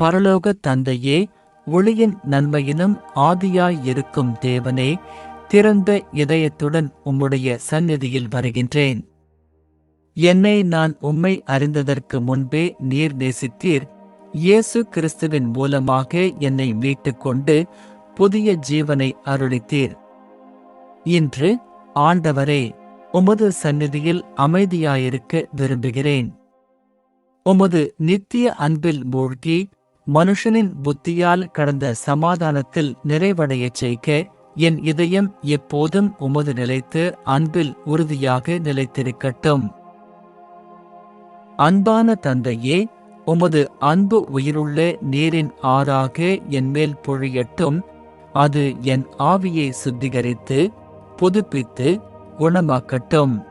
பரலோக தந்தையே ஒளியின் நன்மையினும் ஆதியாயிருக்கும் தேவனே திறந்த இதயத்துடன் உம்முடைய சந்நிதியில் வருகின்றேன். என்னை நான் உம்மை அறிந்ததற்கு முன்பே நீர் நேசித்தீர். இயேசு கிறிஸ்துவின் மூலமாக என்னை மீட்டுக் கொண்டு புதிய ஜீவனை அருளித்தீர். இன்று ஆண்டவரே உமது சந்நிதியில் அமைதியாயிருக்க விரும்புகிறேன். உமது நித்திய அன்பில் மூழ்கி மனுஷனின் புத்தியால் கடந்த சமாதானத்தில் நிறைவடையச் செய்க. என் இதயம் எப்போதும் உமது நிலைத்து அன்பில் உறுதியாக நிலைத்திருக்கட்டும். அன்பான தந்தையே உமது அன்பு உயிருள்ள நீரின் ஆறாக என்மேல் பொழியட்டும். அது என் ஆவியை சுத்திகரித்து புதுப்பித்து குணமாக்கட்டும்.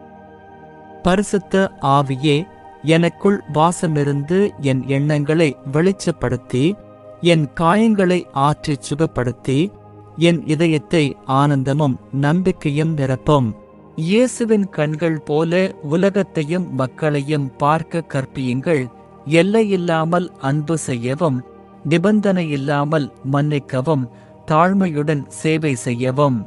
பரிசுத்த ஆவியே எனக்குள் வாசமிருந்து என் எண்ணங்களை வெளிச்சப்படுத்தி என் காயங்களை ஆற்றிச் சுகப்படுத்தி என் இதயத்தை ஆனந்தமும் நம்பிக்கையும் நிரப்பும். இயேசுவின் கண்கள் போல உலகத்தையும் மக்களையும் பார்க்க கற்பியுங்கள். எல்லையில்லாமல் அன்பு செய்யவும் நிபந்தனை இல்லாமல் மன்னிக்கவும் தாழ்மையுடன் சேவை செய்யவும்.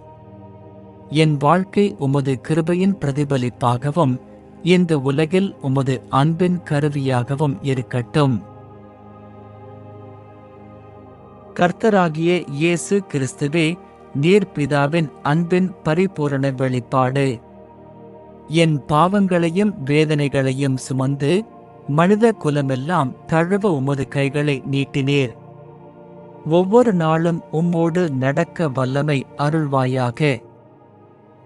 என் வாழ்க்கை உமது கிருபையின் பிரதிபலிப்பாகவும் இந்த உலகில் உமது அன்பின் கருவியாகவும் இருக்கட்டும். கர்த்தராகிய இயேசு கிறிஸ்துவே நீர் பிதாவின் அன்பின் பரிபூரண வெளிப்பாடு. என் பாவங்களையும் வேதனைகளையும் சுமந்து மனித குலமெல்லாம் தழுவ உமது கைகளை நீட்டினீர். ஒவ்வொரு நாளும் உம்மோடு நடக்க வல்லமை அருள்வாயாக.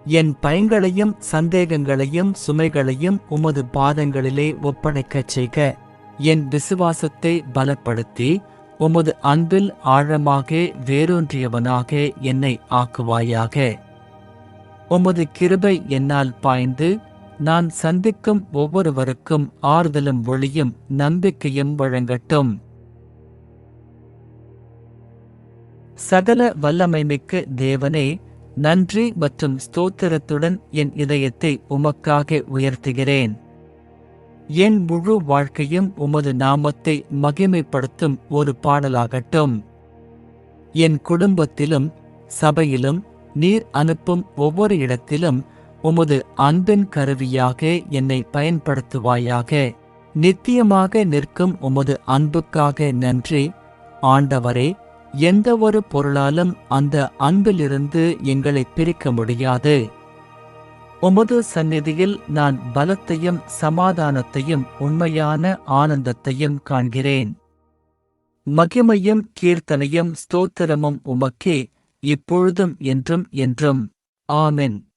என் பயங்களையும் சந்தேகங்களையும் சுமைகளையும் உமது பாதங்களிலே ஒப்படைக்கச் செய்க. என் விசுவாசத்தை பலப்படுத்தி உமது அன்பில் ஆழமாக வேரூன்றியவனாக என்னை ஆக்குவாயாக. உமது கிருபை என்னால் பாய்ந்து நான் சந்திக்கும் ஒவ்வொருவருக்கும் ஆறுதலும் ஒளியும் நம்பிக்கையும் வழங்கட்டும். சகல வல்லமைமிக்க தேவனே நன்றி மற்றும் ஸ்தோத்திரத்துடன் என் இதயத்தை உமக்காக உயர்த்துகிறேன். என் முழு வாழ்க்கையும் உமது நாமத்தை மகிமைப்படுத்தும் ஒரு பாடலாகட்டும். என் குடும்பத்திலும் சபையிலும் நீர் அனுப்பும் ஒவ்வொரு இடத்திலும் உமது அன்பின் கருவியாக என்னை பயன்படுத்துவாயாக. நித்தியமாக நிற்கும் உமது அன்புக்காக நன்றி. ஆண்டவரே எந்த ஒரு பொருளாலும் அந்த அன்பிலிருந்து எங்களை பிரிக்க முடியாது. உமது சந்நிதியில் நான் பலத்தையும் சமாதானத்தையும் உண்மையான ஆனந்தத்தையும் காண்கிறேன். மகிமையும் கீர்த்தனையும் ஸ்தோத்திரமும் உமக்கே இப்பொழுதும் என்றும் என்றும். ஆமென்.